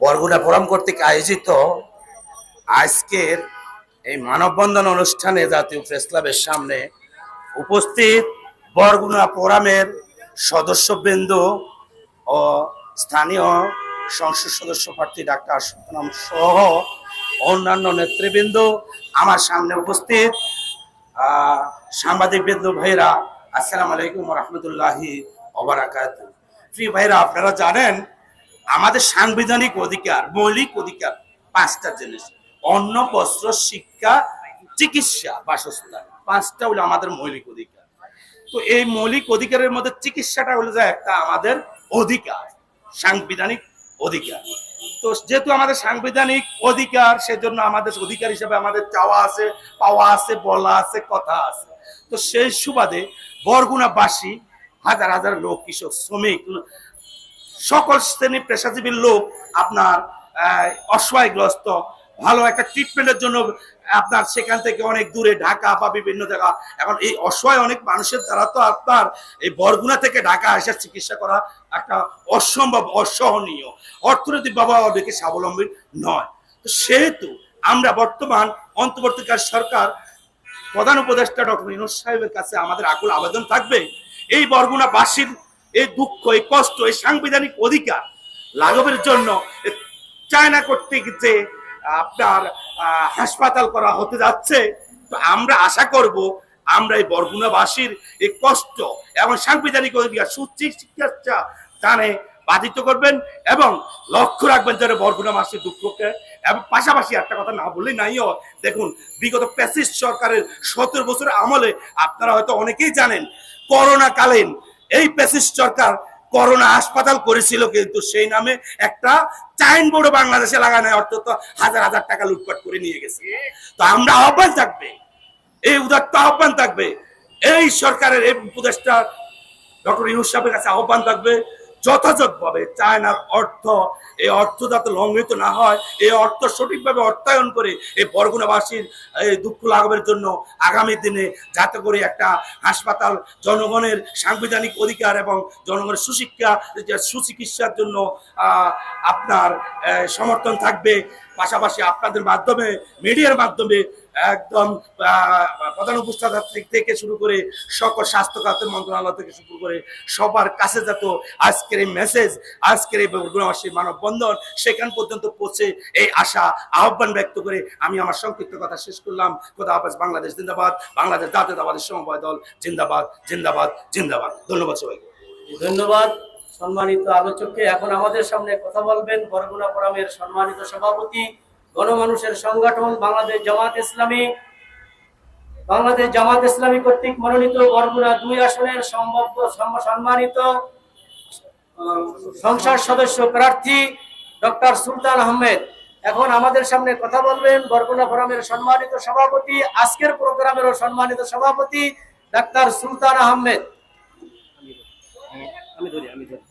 Barguna forum কর্তৃক আয়োজিত আজকের এই মানববন্ধন অনুষ্ঠানে জাতীয় প্রেস ক্লাবের সামনে উপস্থিত বরগুনা ফোরামের সদস্যবৃন্দ ও স্থানীয় সংসদ সদস্য প্রার্থী ডাক্তার সুতনাম সহ অন্যান্য নেতৃবৃন্দ আমার সামনে উপস্থিত। সাংবাদিকবৃন্দ ভাইরা আসসালামু আলাইকুম রহমতুল্লাহি ওবারাকাত প্রিয় ভাইরা আপনারা জানেন আমাদের সাংবিধানিক অধিকার, মৌলিক অধিকার, পাঁচটা জিনিস। অন্ন, বস্ত্র, শিক্ষা, চিকিৎসা, বাসস্থান। পাঁচটা হলো আমাদের মৌলিক অধিকার। তো এই মৌলিক অধিকারের মধ্যে চিকিৎসাটা হলো যে একটা আমাদের অধিকার, সাংবিধানিক অধিকার। তো যেহেতু আমাদের সাংবিধানিক অধিকার, সেজন্য আমাদের অধিকার হিসেবে আমাদের চাওয়া আছে, পাওয়া আছে, বলা আছে, কথা আছে। তো সেই সুবাদে বরগুনাবাসী হাজার হাজার লোক, কৃষক, শ্রমিক সকল শ্রেণি পেশাজীবীর লোক আপনার অসহায়গ্রস্ত, ভালো একটা ট্রিটমেন্টের জন্য আপনার সেখান থেকে অনেক দূরে, ঢাকা বা বিভিন্ন জায়গা। এখন এই অসহায় অনেক মানুষের দ্বারা তো আপনার এই বরগুনা থেকে ঢাকা এসে চিকিৎসা করা একটা অসম্ভব, অসহনীয়। অর্থনৈতিক বাবা অনেকে স্বাবলম্বী নয়। তো সেহেতু আমরা বর্তমান অন্তর্বর্তীকাল সরকার, প্রধান উপদেষ্টা ডক্টর ইনুস সাহেবের কাছে আমাদের আকুল আবেদন থাকবে, এই বরগুনাবাসীর এই দুঃখ, এই কষ্ট, এই সাংবিধানিক অধিকার লাঘবের জন্য চায়না কর্তৃক যে আপনার হাসপাতাল করা হতে যাচ্ছে, তো আমরা আশা করব আমরা এই বরগুনাবাসীর এই কষ্ট এবং সাংবিধানিক অধিকার সুচিকিৎসা দানে বাধিত করবেন এবং লক্ষ্য রাখবেন যারা বরগুনাবাসীর দুঃখকে এবং পাশাপাশি একটা কথা না বললেই নাইও দেখুন, বিগত প্যাসিস্ট সরকারের সতেরো বছর আমলে আপনারা হয়তো অনেকেই জানেন করোনা কালীন এই প্যাসিস সরকার করোনা হাসপাতাল করেছিল কিন্তু সেই নামে একটা চাইন বোর্ড বাংলাদেশে লাগানো অর্থাৎ হাজার হাজার টাকা লুটপাট করে নিয়ে গেছে। তো আমরা আহ্বান থাকবে, এই উদারটা আহ্বান থাকবে, এই সরকারের এই উপদেষ্টা ডক্টর সাহেবের কাছে আহ্বান থাকবে যথাযথভাবে চায়নার অর্থ, এই অর্থ যাতে লঙ্ঘিত না হয়, এই অর্থ সঠিকভাবে অর্থায়ন করে এই বরগুনাবাসীর, এই দুঃখ লাঘবের জন্য আগামী দিনে যাতে করে একটা হাসপাতাল, জনগণের সাংবিধানিক অধিকার এবং জনগণের সুশিক্ষা সুচিকিৎসার জন্য আপনার সমর্থন থাকবে। পাশাপাশি আপনাদের মাধ্যমে, মিডিয়ার মাধ্যমে একদম প্রধান উপস্থাপক থেকে শুরু করে সকল স্বাস্থ্য খাতের মন্ত্রণালয় থেকে শুরু করে সবার কাছে যাতে আজকের এই মেসেজ আজকের এই গুণবাসী মানববন্ধন, সেখান পর্যন্ত পৌঁছে এই আশা, আহ্বান ব্যক্ত করে আমি আমার সংক্ষিপ্ত কথা শেষ করলাম। খোদা হাফেজ, বাংলাদেশ জিন্দাবাদ, বাংলাদেশ জাতীয়তাবাদী সমবায় দল জিন্দাবাদ জিন্দাবাদ জিন্দাবাদ। ধন্যবাদ সবাইকে। ধন্যবাদ সম্মানিত আলোচককে। এখন আমাদের সামনে কথা বলবেন বরগুনা ফোরামের সম্মানিত সভাপতি গণমানুষের সংগঠন বাংলাদেশ জামাত ইসলামী। বাংলাদেশ জামাত ইসলামী কর্তৃক মনোনীত বরগুনা দুই আসনের সম্ভাব্য সম্মানিত সংসদ সদস্য প্রার্থী ডক্টর সুলতান আহমেদ। এখন আমাদের সামনে কথা বলবেন বরগুনা ফোরামের সম্মানিত সভাপতি, আজকের প্রোগ্রামেরও সম্মানিত সভাপতি ডাক্তার সুলতান আহমেদ। আমি ধরি আমি ধরি।